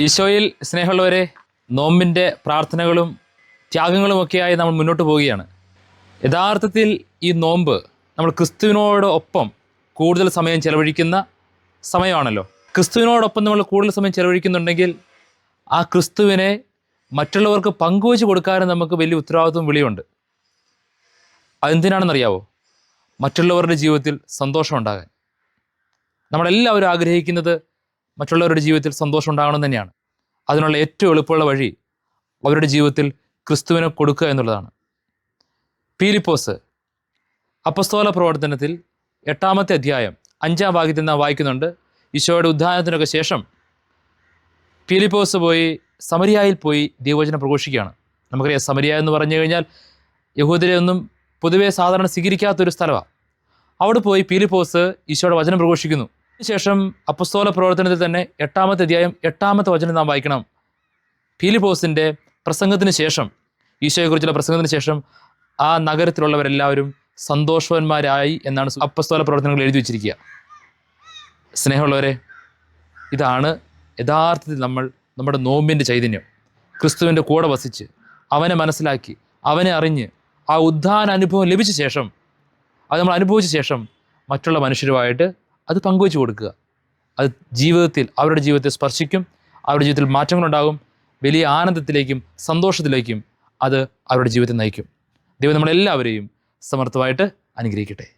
ഈശോയിൽ സ്നേഹമുള്ളവരെ നോമ്പിന്റെ പ്രാർത്ഥനകളും ത്യാഗങ്ങളുമൊക്കെയായി നമ്മൾ മുന്നോട്ട് പോവുകയാണ്. യഥാർത്ഥത്തിൽ ഈ നോമ്പ് നമ്മൾ ക്രിസ്തുവിനോടൊപ്പം കൂടുതൽ സമയം ചെലവഴിക്കുന്ന സമയമാണല്ലോ. ക്രിസ്തുവിനോടൊപ്പം നമ്മൾ കൂടുതൽ സമയം ചെലവഴിക്കുന്നുണ്ടെങ്കിൽ ആ ക്രിസ്തുവിനെ മറ്റുള്ളവർക്ക് പങ്കുവച്ച് കൊടുക്കാനും നമുക്ക് വലിയ ഉത്തരവാദിത്വം വിളിയുണ്ട്. അതെന്തിനാണെന്നറിയാവോ? മറ്റുള്ളവരുടെ ജീവിതത്തിൽ സന്തോഷം ഉണ്ടാകാൻ നമ്മളെല്ലാവരും ആഗ്രഹിക്കുന്നത് മറ്റുള്ളവരുടെ ജീവിതത്തിൽ സന്തോഷം ഉണ്ടാകണം തന്നെയാണ്. അതിനുള്ള ഏറ്റവും എളുപ്പമുള്ള വഴി അവരുടെ ജീവിതത്തിൽ ക്രിസ്തുവിനെ കൊടുക്കുക എന്നുള്ളതാണ്. പീലിപ്പോസ് അപ്പസ്തോല പ്രവർത്തനത്തിൽ എട്ടാമത്തെ അധ്യായം അഞ്ചാം ഭാഗ്യത്തിൽ നാം വായിക്കുന്നുണ്ട്. ഈശോയുടെ ഉദ്ധാനത്തിനൊക്കെ ശേഷം പീലിപ്പോസ് പോയി സമരിയായിൽ പോയി ദൈവവചനം പ്രഘോഷിക്കുകയാണ്. നമുക്കറിയാം സമരിയ എന്ന് പറഞ്ഞു കഴിഞ്ഞാൽ യഹൂദരെ ഒന്നും പൊതുവെ സാധാരണ സ്വീകരിക്കാത്തൊരു സ്ഥലമാണ് അവിടെ പോയി പീലിപ്പോസ് ഈശോയുടെ വചനം പ്രഘോഷിക്കുന്നു. ശേഷം അപ്പസ്തോല പ്രവർത്തനത്തിൽ തന്നെ എട്ടാമത്തെ അധ്യായം എട്ടാമത്തെ വചനം നാം വായിക്കണം. ഫിലിപ്പോസിന്റെ പ്രസംഗത്തിന് ശേഷം ഈശോയെക്കുറിച്ചുള്ള പ്രസംഗത്തിന് ശേഷം ആ നഗരത്തിലുള്ളവരെല്ലാവരും സന്തോഷവാന്മാരായി എന്നാണ് അപ്പസ്തോല പ്രവർത്തനങ്ങൾ എഴുതി വച്ചിരിക്കുക. സ്നേഹമുള്ളവരെ ഇതാണ് യഥാർത്ഥത്തിൽ നമ്മൾ നമ്മുടെ നോമ്പിന്റെ ചൈതന്യം. ക്രിസ്തുവിന്റെ കൂടെ വസിച്ച് അവനെ മനസ്സിലാക്കി അവനെ അറിഞ്ഞ് ആ ഉദ്ധാന അനുഭവം ലഭിച്ച ശേഷം അത് നമ്മൾ അനുഭവിച്ച ശേഷം മറ്റുള്ള മനുഷ്യരുമായിട്ട് അത് പങ്കുവെച്ച് കൊടുക്കുക. അത് ജീവിതത്തിൽ അവരുടെ ജീവിതത്തെ സ്പർശിക്കും അവരുടെ ജീവിതത്തിൽ മാറ്റങ്ങളുണ്ടാകും വലിയ ആനന്ദത്തിലേക്കും സന്തോഷത്തിലേക്കും അത് അവരുടെ ജീവിതത്തെ നയിക്കും. ദൈവം നമ്മളെല്ലാവരെയും സമർത്ഥമായിട്ട് അനുഗ്രഹിക്കട്ടെ.